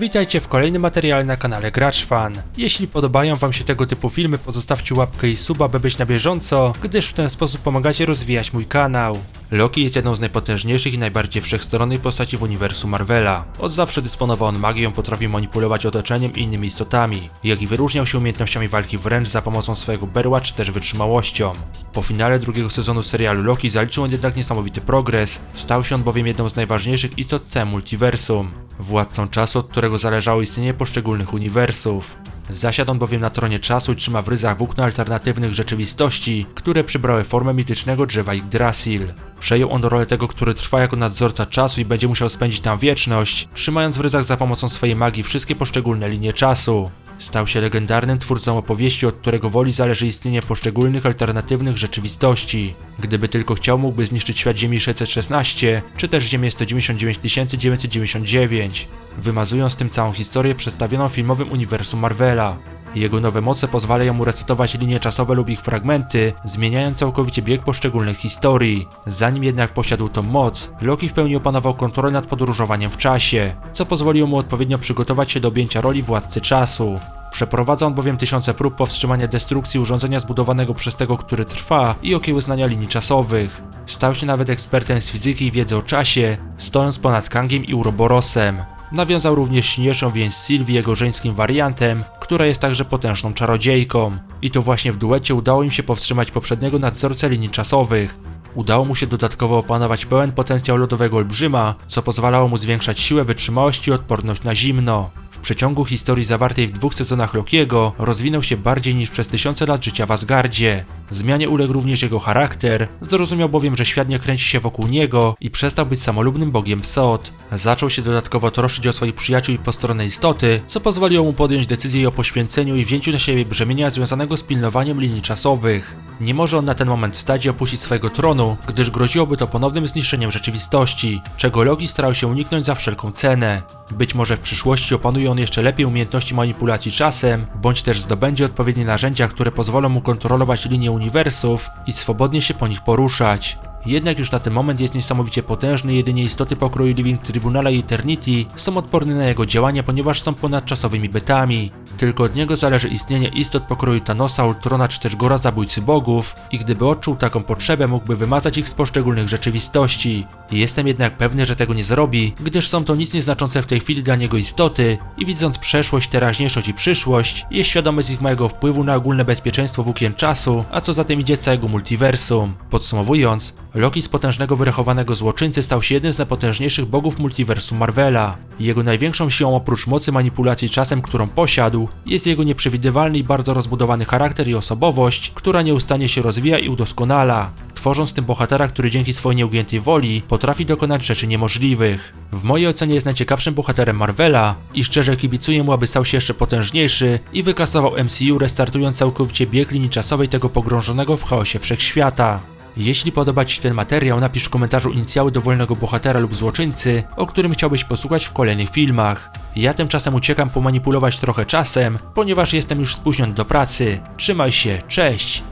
Witajcie w kolejnym materiale na kanale Gracz Fan. Jeśli podobają wam się tego typu filmy, pozostawcie łapkę i suba, by być na bieżąco, gdyż w ten sposób pomagacie rozwijać mój kanał. Loki jest jedną z najpotężniejszych i najbardziej wszechstronnych postaci w uniwersum Marvela. Od zawsze dysponował on magią, potrafił manipulować otoczeniem i innymi istotami, jak i wyróżniał się umiejętnościami walki wręcz za pomocą swojego berła czy też wytrzymałością. Po finale drugiego sezonu serialu Loki zaliczył on jednak niesamowity progres, stał się on bowiem jedną z najważniejszych istot całego multiversum, władcą czasu, od którego zależało istnienie poszczególnych uniwersów. Zasiadł on bowiem na tronie czasu i trzyma w ryzach włókna alternatywnych rzeczywistości, które przybrały formę mitycznego drzewa Yggdrasil. Przejął on rolę tego, który trwa jako nadzorca czasu i będzie musiał spędzić tam wieczność, trzymając w ryzach za pomocą swojej magii wszystkie poszczególne linie czasu. Stał się legendarnym twórcą opowieści, od którego woli zależy istnienie poszczególnych alternatywnych rzeczywistości. Gdyby tylko chciał, mógłby zniszczyć świat Ziemi 616, czy też Ziemię 199 999, wymazując tym całą historię przedstawioną w filmowym uniwersum Marvela. Jego nowe moce pozwalają mu resetować linie czasowe lub ich fragmenty, zmieniając całkowicie bieg poszczególnych historii. Zanim jednak posiadł tą moc, Loki w pełni opanował kontrolę nad podróżowaniem w czasie, co pozwoliło mu odpowiednio przygotować się do objęcia roli władcy czasu. Przeprowadza on bowiem tysiące prób powstrzymania destrukcji urządzenia zbudowanego przez tego, który trwa i okiełznania linii czasowych. Stał się nawet ekspertem z fizyki i wiedzy o czasie, stojąc ponad Kangiem i Uroborosem. Nawiązał również silniejszą więź z Sylwii jego żeńskim wariantem, która jest także potężną czarodziejką. I to właśnie w duecie udało im się powstrzymać poprzedniego nadzorcę linii czasowych. Udało mu się dodatkowo opanować pełen potencjał lodowego olbrzyma, co pozwalało mu zwiększać siłę, wytrzymałość i odporność na zimno. W przeciągu historii zawartej w dwóch sezonach Lokiego rozwinął się bardziej niż przez tysiące lat życia w Asgardzie. Zmianie uległ również jego charakter, zrozumiał bowiem, że świat nie kręci się wokół niego i przestał być samolubnym bogiem Sot. Zaczął się dodatkowo troszczyć o swoich przyjaciół i postronne istoty, co pozwoliło mu podjąć decyzję o poświęceniu i wzięciu na siebie brzemienia związanego z pilnowaniem linii czasowych. Nie może on na ten moment wstać i opuścić swojego tronu, gdyż groziłoby to ponownym zniszczeniem rzeczywistości, czego Loki starał się uniknąć za wszelką cenę. Być może w przyszłości opanuje on jeszcze lepiej umiejętności manipulacji czasem, bądź też zdobędzie odpowiednie narzędzia, które pozwolą mu kontrolować linię uniwersów i swobodnie się po nich poruszać. Jednak już na ten moment jest niesamowicie potężny, jedynie istoty pokroju Living Tribunala i Eternity są odporne na jego działania, ponieważ są ponadczasowymi bytami. Tylko od niego zależy istnienie istot pokroju Thanosa, Ultrona czy też Gora Zabójcy Bogów i gdyby odczuł taką potrzebę, mógłby wymazać ich z poszczególnych rzeczywistości. Jestem jednak pewny, że tego nie zrobi, gdyż są to nic nieznaczące w tej chwili dla niego istoty i widząc przeszłość, teraźniejszość i przyszłość, jest świadomy z ich małego wpływu na ogólne bezpieczeństwo włókien czasu, a co za tym idzie całego multiversum. Podsumowując, Loki z potężnego wyrachowanego złoczyńcy stał się jednym z najpotężniejszych bogów multiversum Marvela. Jego największą siłą oprócz mocy manipulacji czasem, którą posiadł, jest jego nieprzewidywalny i bardzo rozbudowany charakter i osobowość, która nieustannie się rozwija i udoskonala tworząc tym bohatera, który dzięki swojej nieugiętej woli potrafi dokonać rzeczy niemożliwych. W mojej ocenie jest najciekawszym bohaterem Marvela i szczerze kibicuję mu, aby stał się jeszcze potężniejszy i wykasował MCU, restartując całkowicie bieg linii czasowej tego pogrążonego w chaosie wszechświata. Jeśli podoba Ci się ten materiał, napisz w komentarzu inicjały dowolnego bohatera lub złoczyńcy, o którym chciałbyś posłuchać w kolejnych filmach. Ja tymczasem uciekam pomanipulować trochę czasem, ponieważ jestem już spóźniony do pracy. Trzymaj się, cześć!